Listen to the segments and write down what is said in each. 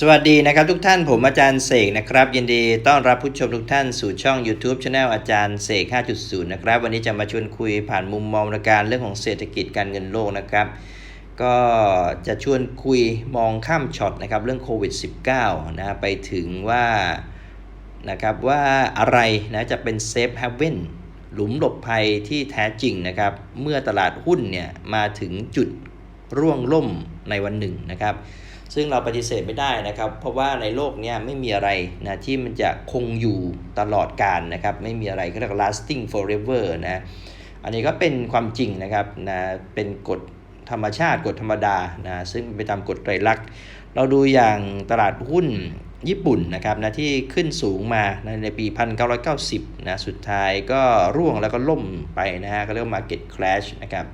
สวัสดีนะครับทุกท่านผมอาจารย์เสกนะครับยินดีต้อนรับผู้ชมทุกท่านสู่ช่อง YouTube Channel อาจารย์เสก 5.0 นะครับวันนี้จะมาชวนคุยผ่านมุมมองในการเรื่องของเศรษฐกิจการเงินโลกนะครับก็จะชวนคุยมองข้ามช็อตนะครับเรื่องโควิด -19 นะไปถึงว่านะครับว่าอะไรนะจะเป็นเซฟเฮเว่นหลุมหลบภัยที่แท้จริงนะครับเมื่อตลาดหุ้นเนี่ยมาถึงจุดร่วงล่มในวันหนึ่งนะครับ ซึ่งเราปฏิเสธไม่ได้นะครับ เพราะว่าในโลกนี้ไม่มีอะไรนะที่มันจะคงอยู่ตลอดกาลนะครับ ไม่มีอะไรเขาเรียก lasting forever นะ อันนี้ก็เป็นความจริงนะครับนะเป็นกฎธรรมชาติกฎธรรมดานะซึ่งไปตามกฎไตรลักษณ์เราดูอย่างตลาดหุ้นญี่ปุ่นนะครับนะที่ขึ้นสูงมาในในปี 1990นะสุดท้ายก็ร่วงแล้วก็ล่มไปนะฮะก็เรียกว่า market crash นะครับ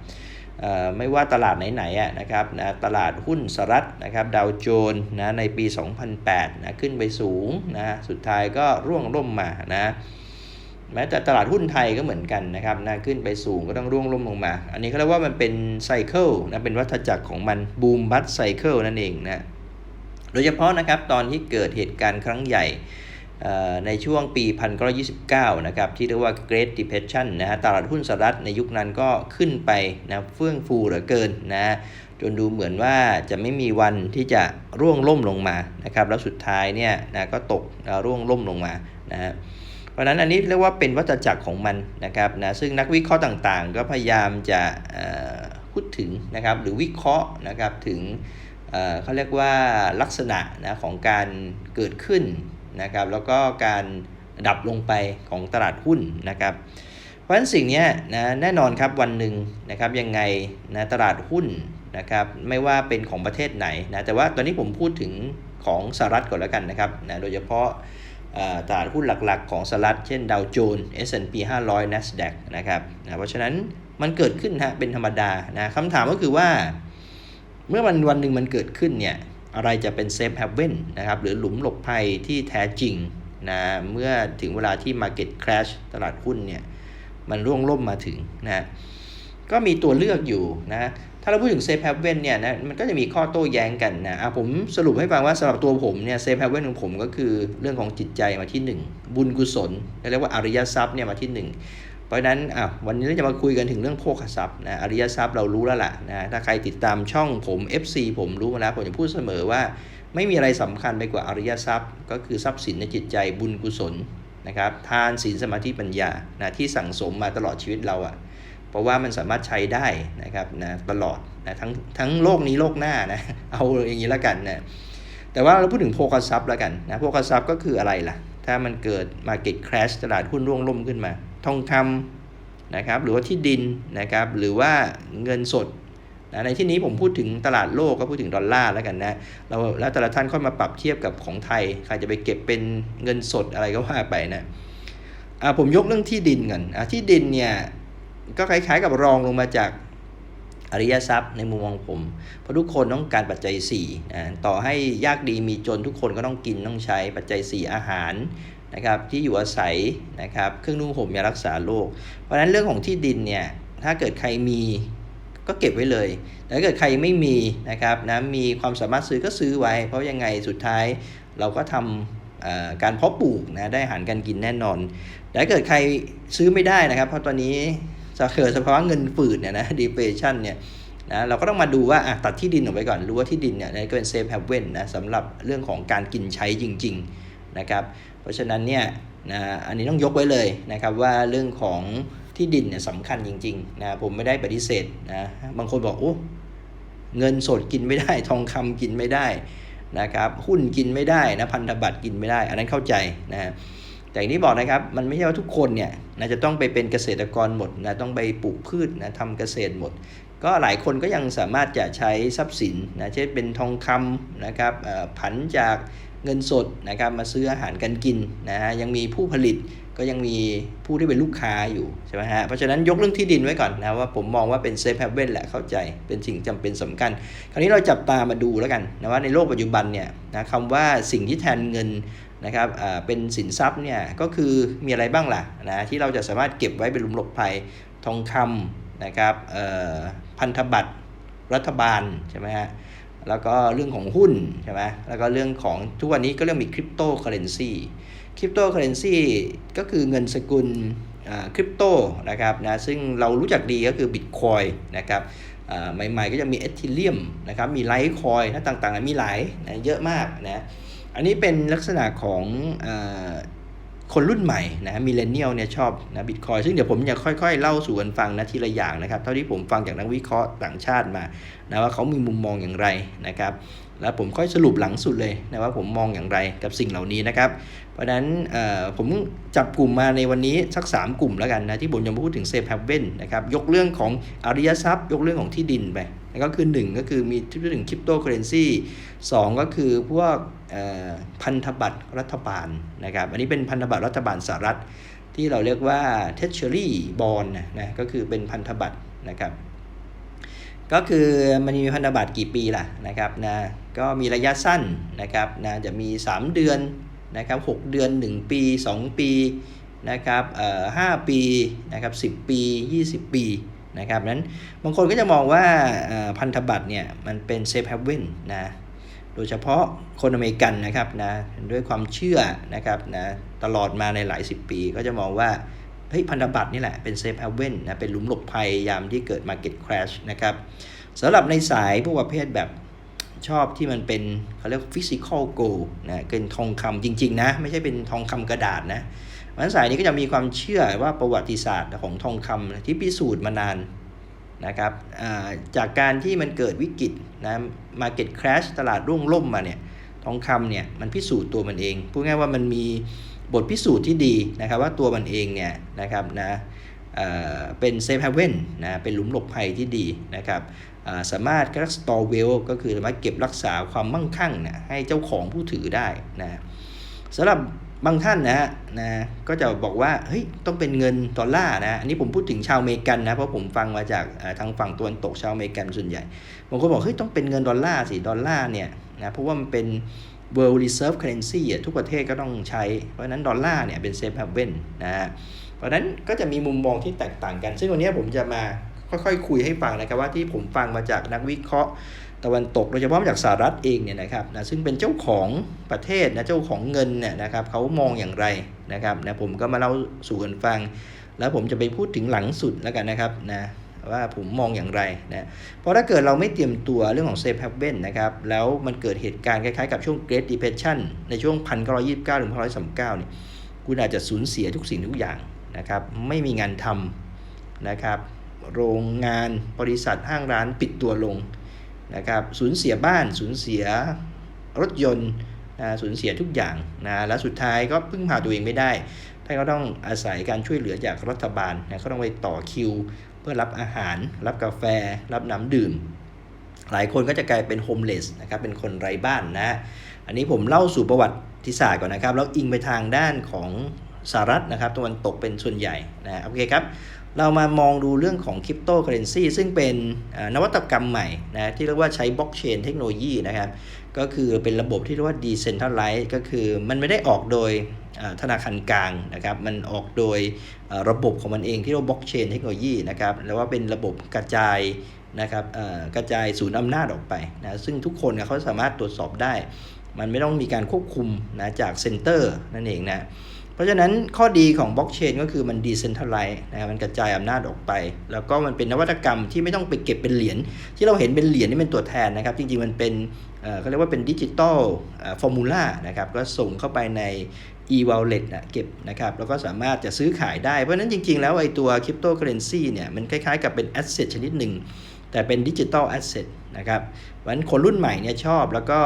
ไม่ว่าตลาดไหนๆะนะครับนะตลาดหุ้นสหรัฐนะครับดาวโจนส์นะในปี 2008นะขึ้นไปสูงนะสุดท้ายก็ร่วงล่มมานะแม้แต่ตลาดหุ้นไทยก็เหมือนกันนะครับนะขึ้นไปสูงก็ต้องร่วงล่มลงมา อันนี้เขาเรียกว่ามันเป็นไซเคิลนะเป็นวัฏจักรของมันบูมบัตไซเคิลนั่นเองนะโดยเฉพาะนะครับตอนที่เกิดเหตุการณ์ครั้งใหญ่ ในช่วงปี 1929 นะครับ ที่เรียกว่า Great Depression นะฮะตลาดหุ้นสหรัฐในยุคนั้นก็ขึ้นไปนะเฟื่องฟูเหลือเกินนะจนดูเหมือนว่าจะไม่มีวันที่จะร่วงล่มลงมานะครับ แล้วสุดท้ายเนี่ยนะก็ตกร่วงล่มลงมานะฮะเพราะนั้นอันนี้เรียกว่าเป็นวัฏจักรของมันนะครับนะซึ่งนักวิเคราะห์ต่างๆ ก็พยายามจะพูดถึงนะครับหรือวิเคราะห์นะครับถึงเขาเรียกว่าลักษณะนะของการเกิดขึ้น นะครับแล้วก็การดับลงไปของตลาดหุ้นนะครับเพราะฉะนั้นสิ่งนี้นะแน่นอนครับวันหนึ่งนะครับยังไงนะตลาดหุ้นนะครับไม่ว่าเป็นของประเทศไหนนะแต่ว่าตอนนี้ผมพูดถึงของสหรัฐก่อนแล้วกันนะครับนะโดยเฉพาะตลาดหุ้นหลักๆ ของสหรัฐเช่นดาวโจนส์ S&P 500 NASDAQ นะครับนะเพราะฉะนั้นมันเกิดขึ้นฮะเป็นธรรมดานะคำถามก็คือว่า เมื่อวันวันหนึ่งมันเกิดขึ้นเนี่ย อะไรจะเป็นเซฟ h ฮเว่นนะครับหรือหลุมหลบภัยที่แท้จริงนะเมื่อถึงเวลาที่ Market Crash ตลาดหุ้นเนี่ยมันร่วงล่มมาถึงนะก็มีตัวเลือกอยู่นะถ้าเราพูดถึงเซฟ h ฮเว่นเนี่ยนะมันก็จะมีข้อโต้แย้งกันนะอะผมสรุปให้ฟังว่าสำหรับตัวผมเนี่ยเซฟ h ฮเว่นของผมก็คือเรื่องของจิตใจมาที่ 1 บุญกุศลเรียกว่าอริยทรัพย์เนี่ยมาที่ 1 ราะฉะนั้นอะวันนี้เราจะมาคุยกันถึงเรื่องโภคทรัพย์นะอริยทรัพย์เรารู้แล้วล่ะนะถ้าใครติดตามช่องผม FC ผมรู้มาแล้วผมจะพูดเสมอว่า ไม่มีอะไรสำคัญไปกว่าอริยทรัพย์ ก็คือทรัพย์สินในจิตใจบุญกุศลนะครับทานศีลสมาธิปัญญานะที่สั่งสมมาตลอดชีวิตเราอะ่ะเพราะว่ามันสามารถใช้ได้นะครับนะตลอดนะทั้งทั้งโลกนี้โลกหน้านะเอาอย่างนี้แล้วกันนะแต่ว่าเราพูดถึงโภคทรัพย์แล้วกันนะโภคทรัพย์ก็คืออะไรล่ะ ถ้ามันเกิด Market Crash ตลาดหุ้นร่วงล่มขึ้นมา ทองคำนะครับหรือว่าที่ดินนะครับหรือว่าเงินสดนะในที่นี้ผมพูดถึงตลาดโลกก็พูดถึงดอลลาร์แล้วกันนะเราแล้วแต่ละท่านค่อยมาปรับเทียบกับของไทยใครจะไปเก็บเป็นเงินสดอะไรก็ว่าไปนะอ่าผมยกเรื่องที่ดินก่อนอ่าที่ดินเนี่ยก็คล้ายๆกับรองลงมาจากอริยทรัพย์ในมุมมองผม เพราะทุกคนต้องการปัจจัย4นะต่อให้ยากดีมีจนทุกคนก็ต้องกินต้องใช้ปัจจัย 4 อาหาร นะครับที่อยู่อาศัยนะครับเครื่องนุ่งห่มยารักษาโรคเพราะฉะนั้นเรื่องของที่ดินเนี่ยถ้าเกิดใครมีก็เก็บไว้เลย แต่ถ้าเกิดใครไม่มีนะครับนะมีความสามารถซื้อก็ซื้อไว้ เพราะยังไงสุดท้ายเราก็ทำการเพาะปลูกนะได้อาหารการกินแน่นอน แต่ถ้าเกิดใครซื้อไม่ได้นะครับ เพราะตอนนี้จะเกิดสภาวะเงินฝืดเนี่ยนะ deflation เนี่ยนะเราก็ต้องมาดูว่าตัดที่ดินออกไปก่อน รู้ว่าที่ดินเนี่ยก็เป็น safe haven นะสำหรับเรื่องของการกินใช้จริง ๆ นะครับ เพราะฉะนั้นเนี่ยนะอันนี้ต้องยกไว้เลยนะครับว่าเรื่องของที่ดินเนี่ยสำคัญจริงๆนะผมไม่ได้ปฏิเสธนะบางคนบอกโอ้เงินสดกินไม่ได้ทองคำกินไม่ได้นะครับหุ้นกินไม่ได้นะพันธบัตรกินไม่ได้ อันนั้นเข้าใจนะแต่อย่างที่บอกนะครับมันไม่ใช่ว่าทุกคนเนี่ยนะจะต้องไปเป็นเกษตรกรหมดนะต้องไปปลูกพืชนะทำเกษตรหมด ก็หลายคนก็ยังสามารถจะใช้ทรัพย์สินนะเช่นเป็นทองคำนะครับผันจาก เงินสดนะครับมาซื้ออาหารการกินนะฮะยังมีผู้ผลิตก็ยังมีผู้ที่เป็นลูกค้าอยู่ใช่ไหมฮะเพราะฉะนั้นยกเรื่องที่ดินไว้ก่อนนะว่าผมมองว่าเป็นเซฟ h ฮเว่นแหละเข้าใจเป็นสิ่งจำเป็นสำคัญ คราวนี้เราจับตามาดูแล้วกันนะว่าในโลกปัจจุบันเนี่ยนะคำว่าสิ่งที่แทนเงินนะครับอ่าเป็นสินทรัพย์เนี่ยก็คือมีอะไรบ้างล่ะนะที่เราจะสามารถเก็บไว้เป็นหลุมหลบภัยทองคำนะครับเอ่อพันธบัตรรัฐบาลใช่ไหมฮะ แล้วก็เรื่องของหุ้นใช่ไหมแล้วก็เรื่องของทุกวันนี้ก็เรื่องมีคริปโตเคอเรนซีคริปโตเคอเรนซีก็คือเงินสกุลคริปโตนะครับนะซึ่งเรารู้จักดีก็คือบิตคอยนะครับใหม่ๆก็จะมีเอทิเลียมนะครับมีไลท์คอยนะต่างๆ มีหลายนะเยอะมากนะอันนี้เป็นลักษณะของ คนรุ่นใหม่นะมิเลเนียลเนี่ยชอบนะบิตคอยซึ่งเดี๋ยวผมจะค่อยๆ เล่าสู่กันฟังนะทีละอย่างนะครับ เท่าที่ผมฟังจากนักวิเคราะห์ต่างชาติมานะว่าเขามีมุมมองอย่างไรนะครับแล้วผมค่อยสรุปหลังสุดเลยนะว่าผมมองอย่างไรกับสิ่งเหล่านี้นะครับ เพราะฉะนั้นเอ่อผมจับกลุ่มมาในวันนี้สัก 3 กลุ่มแล้วกันนะที่ผมจะมาพูดถึงเซฟแฮเว่นนะครับยกเรื่องของอริยทรัพย์ ยกเรื่องของที่ดินไป ก็คือ 1 ก็คือมีที่พูดถึงคริปโตเคอเรนซีสองก็คือพวกพันธบัตรรัฐบาลนะครับ อันนี้เป็นพันธบัตรรัฐบาลสหรัฐ ที่เราเรียกว่า Treasury Bond นะนะก็คือเป็นพันธบัตรนะครับก็คือมันมีพันธบัตรกี่ปีล่ะนะครับนะก็มีระยะสั้นนะครับนะจะมี 3 เดือนนะครับ6เดือน 1 ปี 2 ปีนะครับเอ่อ5ปีนะครับ10 ปี 20 ปี นะครับนั้นบางคนก็จะมองว่าพันธบัตรเนี่ยมันเป็นเซฟเฮเว่นนะโดยเฉพาะคนอเมริกันนะครับนะด้วยความเชื่อนะครับนะตลอดมาในหลายสิบปี ก็จะมองว่าเฮ้ยพันธบัตรนี่แหละเป็นเซฟเฮเว่นนะเป็นหลุมหลบภัยยามที่เกิด Market Crash นะครับสำหรับในสายพวกประเภทแบบชอบที่มันเป็นเขาเรียก physical gold นะเป็นทองคำจริง ๆ นะ ไม่ใช่เป็นทองคำกระดาษนะ วันสายนี้ก็จะมีความเชื่อว่าประวัติศาสตร์ของทองคำที่พิสูจน์มานานนะครับจากการที่มันเกิดวิกฤตนะ Market Crash ตลาดร่วงล่มมาเนี่ยทองคำเนี่ยมันพิสูจน์ตัวมันเองพูดง่ายว่ามันมีบทพิสูจน์ที่ดีนะครับว่าตัวมันเองเนี่ยนะครับนะเเป็นเซฟเฮเว่นนะเป็นหลุมหลบภัยที่ดีนะครับสามารถรักสตอเวลก็คือสามารถเก็บรักษาความมั่งคั่งนี่ยให้เจ้าของผู้ถือได้นะสำหรับ บางท่านนะฮะนะก็จะบอกว่าเฮ้ยต้องเป็นเงินดอลลาร์นะอันนี้ผมพูดถึงชาวอเมริกันนะเพราะผมฟังมาจากทางฝั่งตะวันตกชาวอเมริกันส่วนใหญ่บางคนบอกเฮ้ยต้องเป็นเงินดอลลาร์สิดอลลาร์เนี่ยนะเพราะว่ามันเป็น world reserve currency อะทุกประเทศก็ต้องใช้ เพราะนั้นดอลลาร์เนี่ยเป็น safe haven นะฮะเพราะนั้นก็จะมีมุมมองที่แตกต่างกัน ซึ่งวันนี้ผมจะมาค่อยๆ คุยให้ฟังนะครับว่าที่ผมฟังมาจากนักวิเคราะห์ ตะวันตกโดยเฉพาะมาจากสหรัฐเองเนี่ยนะครับนะซึ่งเป็นเจ้าของประเทศนะเจ้าของเงินเนี่ยนะครับเขามองอย่างไรนะครับนะผมก็มาเล่าสู่กันฟัง แล้วผมจะไปพูดถึงหลังสุดแล้วกันนะครับนะว่าผมมองอย่างไรนะเพราะถ้าเกิดเราไม่เตรียมตัวเรื่องของ safe haven นะครับแล้วมันเกิดเหตุการณ์คล้ายๆกับช่วง Great Depression ในช่วง 1929ถึง1939เนี่ยคุณอาจจะสูญเสียทุกสิ่งทุกอย่างนะครับไม่มีงานทำนะครับโรงงานบริษัทห้างร้านปิดตัวลง นะครับสูญเสียบ้านสูญเสียรถยนต์นะสูญเสียทุกอย่างนะและสุดท้ายก็พึ่งพาตัวเองไม่ได้ท่านก็ต้องอาศัยการช่วยเหลือจากรัฐบาลนะก็ต้องไปต่อคิว เพื่อรับอาหาร รับกาแฟ รับน้ำดื่ม หลายคนก็จะกลายเป็นโฮมเลสนะครับเป็นคนไร้บ้านนะอันนี้ผมเล่าสู่ประวัติศาสตร์ก่อนนะครับ แล้วอิงไปทางด้านของสหรัฐนะครับตะวันตกเป็นส่วนใหญ่นะโอเคครับ เรามามองดูเรื่องของคริปโตเคอเรนซีซึ่งเป็นนวัตกรรมใหม่นะที่เรียกว่าใช้บล็อกเชนเทคโนโลยีนะครับ ก็คือเป็นระบบที่เรียกว่า decentralized ก็คือมันไม่ได้ออกโดยธนาคารกลางนะครับ มันออกโดยระบบของมันเองที่เรียกว่าบล็อกเชนเทคโนโลยีนะครับแล้วว่าเป็นระบบกระจายนะครับกระจายศูนย์อำนาจออกไปนะซึ่งทุกคนเขาสามารถตรวจสอบได้ มันไม่ต้องมีการควบคุมนะจากเซ็นเตอร์นั่นเองนะ เพราะฉะนั้นข้อดีของบล็อกเชนก็คือมันดีเซนทัลไลซ์นะครับมันกระจายอำนาจออกไป แล้วก็มันเป็นนวัตกรรมที่ไม่ต้องไปเก็บเป็นเหรียญที่เราเห็นเป็นเหรียญนี่เป็นตัวแทนนะครับ จริงๆมันเป็นเขาเรียกว่าเป็นดิจิตอลฟอร์มูล่านะครับก็ส่งเข้าไปใน e-wallet นะเก็บนะครับแล้วก็สามารถจะซื้อขายได้ เพราะฉะนั้นจริง ๆ แล้วไอ้ตัวคริปโตเคอเรนซีเนี่ยมันคล้ายๆกับเป็นแอสเซทชนิดหนึ่ง แต่เป็นดิจิตอลแอสเซทนะครับเพราะฉะนั้นคนรุ่นใหม่เนี่ยชอบแล้วก็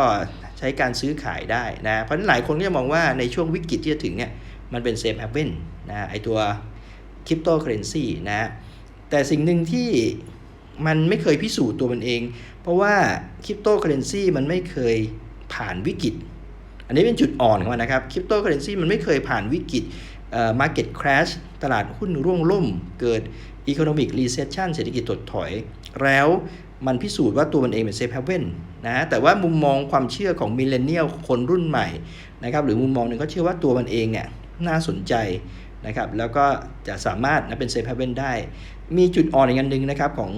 ใช้การซื้อขายได้นะเพราะฉะนั้นหลายคนก็จะมองว่าในช่วงวิกฤตที่จะถึงเนี่ย มันเป็นเซฟ h ฮเว่นนะไอตัวคริปโตเคอเรนซีนะแต่สิ่งหนึ่งที่มันไม่เคยพิสูจน์ตัวมันเอง เพราะว่าคริปโตเคอเรนซีมันไม่เคยผ่านวิกฤต อันนี้เป็นจุดอ่อนของมันนะครับคริปโตเคอเรนซีมันไม่เคยผ่านวิกฤตเอ่อ market crash ตลาดหุ้นร่วงล่ม เกิด economic recession เศรษฐกิจถดถอย แล้วมันพิสูจน์ว่าตัวมันเองเป็นเซฟ h ฮเว่นนะแต่ว่ามุมมองความเชื่อของมิเลเนียลคนรุ่นใหม่นะครับหรือมุมมองหนึ่งก็เชื่อว่าตัวมันเองเนี่ย น่าสนใจนะครับแล้วก็จะสามารถนะเป็นเซฟ h ฮเว่นได้ มีจุดอ่อนอีกอันหนึ่งนะครับของ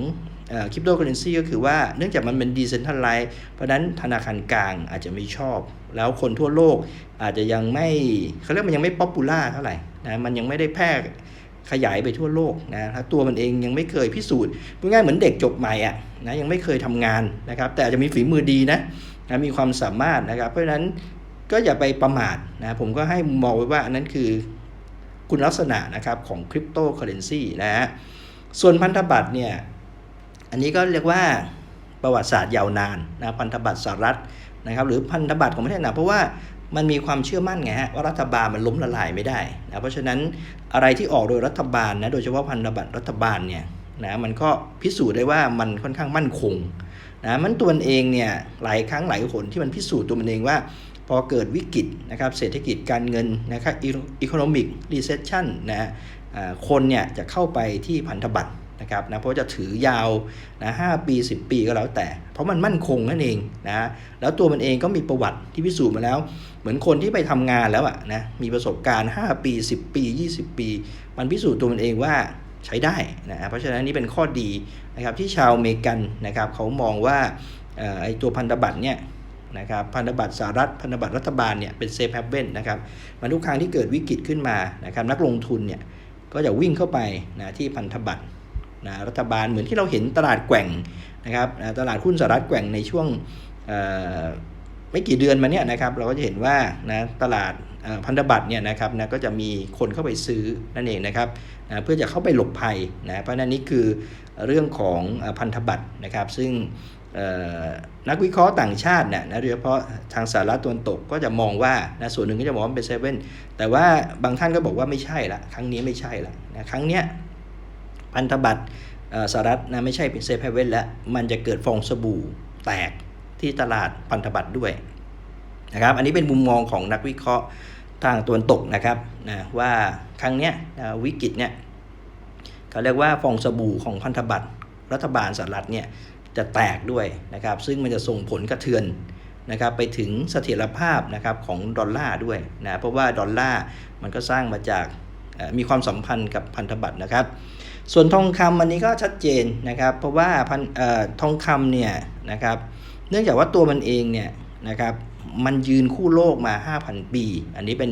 คริปโตเคอเรนซีก็คือว่าเนื่องจากมันเป็นดิเซนทัลไลซ์เพราะนั้นธนาคารกลางอาจจะไม่ชอบ แล้วคนทั่วโลกอาจจะยังไม่เขาเรียกมันยังไม่ป๊อปปูล่าเท่าไหร่นะมันยังไม่ได้แพร่ขยายไปทั่วโลกนะถ้าตัวมันเองยังไม่เคยพิสูจน์พูดง่ายเหมือนเด็กจบใหม่อะนะยังไม่เคยทำงานนะครับแต่อาจจะมีฝีมือดีนะนะมีความสามารถนะครับเพราะฉะนั้น ก็อย่าไปประมาทนะผมก็ให้มองไว้ว่าอันนั้นคือคุณลักษณะนะครับของคริปโตเคอเรนซีนะฮะส่วนพันธบัตรเนี่ยอันนี้ก็เรียกว่าประวัติศาสตร์ยาวนานนะพันธบัตรสหรัฐนะครับหรือพันธบัตรของประเทศไหนเพราะว่ามันมีความเชื่อมั่นไงฮะว่ารัฐบาลมันล้มละลายไม่ได้นะเพราะฉะนั้นอะไรที่ออกโดยรัฐบาลนะโดยเฉพาะพันธบัตรรัฐบาลเนี่ยนะมันก็พิสูจน์ได้ว่ามันค่อนข้างมั่นคงนะมันตัวเองเนี่ยหลายครั้งหลายหนที่มันพิสูจน์ตัวมันเองว่า พอเกิดวิกฤตนะครับเศรษฐกิจการเงินนะครับอีโคโนมิกรีเซชชันนะฮะคนเนี่ยจะเข้าไปที่พันธบัตรนะครับนะเพราะจะถือยาวนะหปี 10 ปีก็แล้วแต่ เพราะมันมั่นคงนั่นเองนะแล้วตัวมันเองก็มีประวัติที่พิสูจน์มาแล้ว เหมือนคนที่ไปทำงานแล้วอะนะมีประสบการณ์ 5 ปี 10 ปี 20 ปี มันพิสูจน์ตัวมันเองว่าใช้ได้นะเพราะฉะนั้นนี่เป็นข้อดีนะครับที่ชาวอเมริกันนะครับเขามองว่าเอ่อไอตัวพันธบัตรเนี่ย นะครับพันธบัตรสหรัฐพันธบัตรรัฐบาลเนี่ยเป็นเซฟแฮปเ e นนะครับมันทุกครั้งที่เกิดวิกฤตขึ้นมานะครับนักลงทุนเนี่ยก็จะวิ่งเข้าไปนะที่พันธบัตรนะรัฐบาลเหมือนที่เราเห็นตลาดแกว่งนะครับตลาดหุ้นสหรัฐแกว่งในช่วงไม่กี่เดือนมาเนี่ยนะครับเราก็จะเห็นว่านะตลาดพันธบัตรเนี่ยนะครับนะก็จะมีคนเข้าไปซื้อนั่นเองนะครับนะเพื่อจะเข้าไปหลบภัยนะเพราะนั้นนี่คือเรื่องของพันธบัตรนะครับ ซึ่ง นักวิเคราะห์ต่างชาติเนี่ยนะโดยเฉพาะทางสหรัฐตะวันตกก็จะมองว่านะส่วนหนึ่งก็จะมองว่าเป็นเซเว่นแต่ว่าบางท่านก็บอกว่าไม่ใช่ละครั้งนี้ไม่ใช่ละนะครั้งเนี้ยพันธบัตรสหรัฐนะไม่ใช่เป็นเซฟเฮเว่นแล้วมันจะเกิดฟองสบู่แตกที่ตลาดพันธบัตรด้วยนะครับอันนี้เป็นมุมมองของนักวิเคราะห์ทางตะวันตกนะครับนะว่าครั้งเนี้ยนะวิกฤตเนี่ยเขาเรียกว่าฟองสบู่ของพันธบัตรรัฐบาลสหรัฐเนี่ย จะแตกด้วยนะครับ ซึ่งมันจะส่งผลกระเทือนนะครับไปถึงเสถียรภาพนะครับของดอลลาร์ด้วยนะเพราะว่าดอลลาร์มันก็สร้างมาจากมีความสัมพันธ์กับพันธบัตรนะครับ ส่วนทองคำอันนี้ก็ชัดเจนนะครับ เพราะว่าพันออทองคำเนี่ยนะครับเนื่องจากว่าตัวมันเองเนี่ยนะครับมันยืนคู่โลกมา 5,000 ปี อันนี้เป็น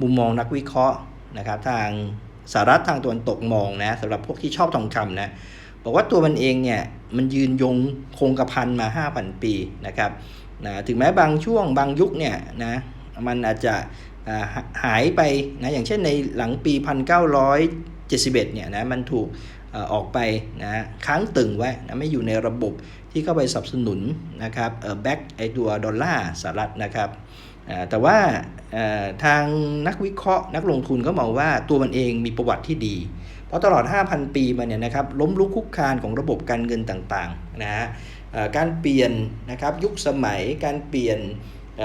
มุมมองนักวิเคราะห์นะครับทาง สหรัฐทางตะวันตกมองนะสำหรับพวกที่ชอบทองคำนะบอกว่าตัวมันเองเนี่ยมันยืนยงคงกระพันมา 5,000 ปีนะครับนะถึงแม้บางช่วงบางยุคเนี่ยนะมันอาจจะหายไปนะอย่างเช่นในหลังปี 1971เนี่ยนะมันถูกออกไปนะค้างตึงไว้นะไม่อยู่ในระบบที่เข้าไปสนับสนุนนะครับเออแบ็กไอตัวดอลลาร์สหรัฐนะครับ แต่ว่าทางนักวิเคราะห์ นักลงทุนก็มองว่าตัวมันเองมีประวัติที่ดี เพราะตลอด 5,000 ปีมาเนี่ยนะครับล้มลุกคุกคานของระบบการเงินต่างๆนะฮะการเปลี่ยนนะครับยุคสมัยการเปลี่ยน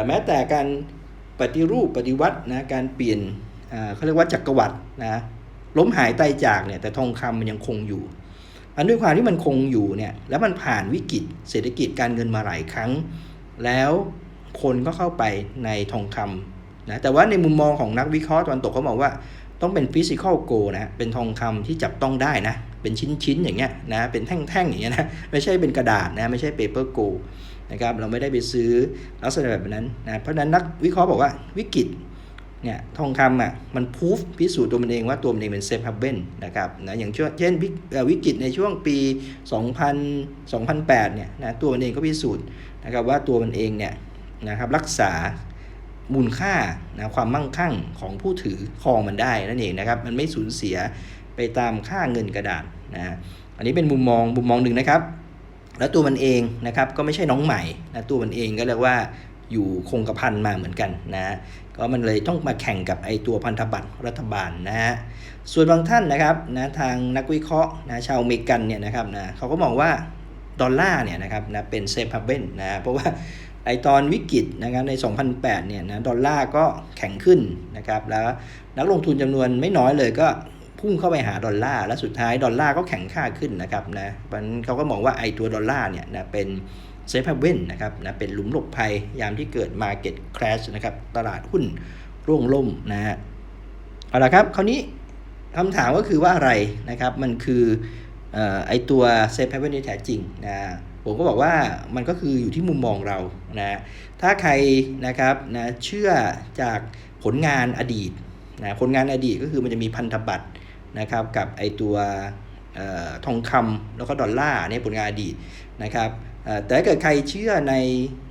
แม้แต่การปฏิรูปปฏิวัตินะการเปลี่ยนเขาเรียกว่าจักรวรรดินะล้มหายตายจากเนี่ยแต่ทองคำมันยังคงอยู่อันด้วยความที่มันคงอยู่เนี่ยแล้วมันผ่านวิกฤตเศรษฐกิจการเงินมาหลายครั้ง แล้ว คนก็เข้าไปในทองคำนะแต่ว่าในมุมมองของนักวิเคราะห์ตะวันตกเขาบอกว่าต้องเป็นฟิสิก a l โกนะเป็นทองคำที่จับต้องได้นะเป็นชิ้นๆอย่างเงี้ยนะเป็นแท่งๆอย่างเงี้ยนะไม่ใช่เป็นกระดาษนะไม่ใช่เปเปอร์โกนะครับเราไม่ได้ไปซื้อลักษณะแบบนั้นนะเพราะนั้นนักวิเคราะห์บอกว่าวิกฤตเนี่ยทองคำอะมันพูฟพิสูจน์ตัวมันเองว่าตัวมันเองเป็นเซฟฮับเบนนะครับนะอย่างเช่นวิกวิกฤตในช่วงปี 2000 2008เนี่ยนะตัวมันเองก็พิสูจน์นะครับว่าตัวมันเองเนี่ย นะครับรักษามูลค่านะความมั่งคั่งของผู้ถือครองมันได้นั่นเองนะครับ มันไม่สูญเสียไปตามค่าเงินกระดาษนะอันนี้เป็นมุมมองมุมมองหนึ่งนะครับ แล้วตัวมันเองนะครับก็ไม่ใช่น้องใหม่นะตัวมันเองก็เรียกว่าอยู่คงกระพันมาเหมือนกันนะก็มันเลยต้องมาแข่งกับไอตัวพันธบัตรรัฐบาลนะฮะส่วนบางท่านนะครับนะทางนักวิเคราะห์นะชาวอเมริกันเนี่ยนะครับนะเขาก็มองว่าดอลลาร์เนี่ยนะครับนะเป็นเซฟฮับเบนนะเพราะว่า ไอตอนวิกฤตนะครับใน 2008 เนี่ยนะดอลลาร์ก็แข็งขึ้นนะครับแล้วนักลงทุนจำนวนไม่น้อยเลยก็พุ่งเข้าไปหาดอลลาร์และสุดท้ายดอลลาร์ก็แข็งค่าขึ้นนะครับนะมันเขาก็มองว่าไอตัวดอลลาร์เนี่ยนะเป็นเซฟ h ฮเว่นนะครับนะเป็นหลุมหลบภัยยามที่เกิด Market Crash นะครับตลาดหุ้นร่วงล่มนะฮะเอาละครับคราวนี้คำถามก็คือว่าอะไรนะครับมันคือออไอตัวเซฟ h ฮเวนที่แท้จริงนะ ผมก็บอกว่ามันก็คืออยู่ที่มุมมองเรานะถ้าใครนะครับนะเชื่อจากผลงานอดีตนะผลงานอดีตก็คือมันจะมีพันธบัตรนะครับกับไอตัวออทองคำแล้วก็ดอลลาร์เนี่ยผลงานอดีตนะครับแต่ถ้าเกิดใครเชื่อใน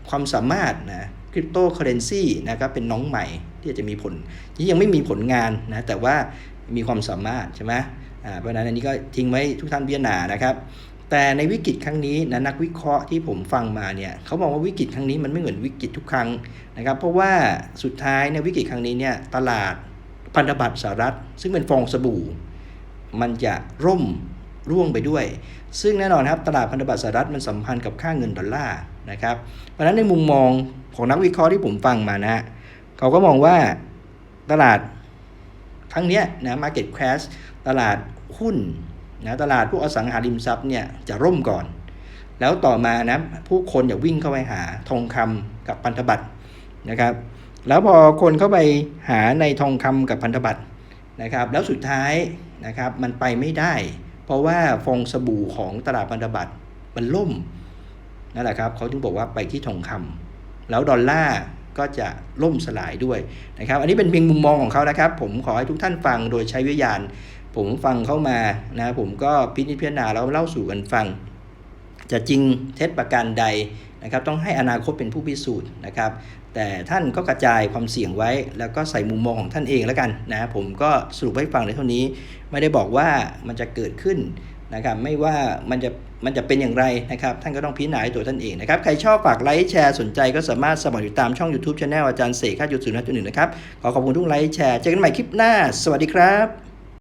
ความสามารถนะคริปโตเคอเรนซีนะครับเป็นน้องใหม่ที่จะมีผลที่ยังไม่มีผลงานนะแต่ว่ามีความสามารถใช่ไหมเพราะฉะนั้นอันนี้ก็ทิ้งไว้ทุกท่านพิจารณานะครับ แต่ในวิกฤตครั้งนี้นะนักวิเคราะห์ที่ผมฟังมาเนี่ยเขาบอกว่าวิกฤตครั้งนี้มันไม่เหมือนวิกฤตทุกครั้งนะครับ เพราะว่าสุดท้ายในวิกฤตครั้งนี้เนี่ยตลาดพันธบัตรสหรัฐ ซึ่งเป็นฟองสบู่ มันจะร่มร่วงไปด้วย ซึ่งแน่นอนครับตลาดพันธบัตรสหรัฐมันสัมพันธ์กับค่าเงินดอลลาร์นะครับ เพราะฉะนั้นในมุมมองของนักวิเคราะห์ที่ผมฟังมานะเขาก็มองว่าตลาดครั้งเนี้ยนะ market crash ตลาดหุ้น นะตลาดพวกอสังหาริมทรัพย์เนี่ยจะร่มก่อน แล้วต่อมานะผู้คนจะวิ่งเข้าไปหาทองคำกับพันธบัตรนะครับแล้วพอคนเข้าไปหาในทองคำกับพันธบัตรนะครับแล้วสุดท้ายนะครับมันไปไม่ได้ เพราะว่าฟองสบู่ของตลาดพันธบัตรมันล่มนั่นแหละครับเขาถึงบอกว่าไปที่ทองคำแล้วดอลลาร์ก็จะล่มสลายด้วยนะครับอันนี้เป็นเพียงมุมมองของเขานะครับ ผมขอให้ทุกท่านฟังโดยใช้วิญญาณ ผมฟังเข้ามานะผมก็พินิจพิจารณาแล้วเล่าสู่กันฟัง จะจริงเท็จประการใดนะครับต้องให้อนาคตเป็นผู้พิสูจน์นะครับ แต่ท่านก็กระจายความเสี่ยงไว้ แล้วก็ใส่มุมมองของท่านเองแล้วกันนะผมก็สรุปให้ฟังในเท่านี้ ไม่ได้บอกว่ามันจะเกิดขึ้นนะครับไม่ว่ามันจะมันจะเป็นอย่างไรนะครับท่านก็ต้องพิจารณาด้วยตัวท่านเองนะครับใครชอบฝากไลค์แชร์สนใจก็สามารถสมัครติดตามช่อง YouTube Channel อาจารย์เสกข้าจุดศูนย์จุดหนึ่งนะครับขอขอบคุณทุกไลค์แชร์เจอกันใหม่คลิปหน้า สวัสดีครับ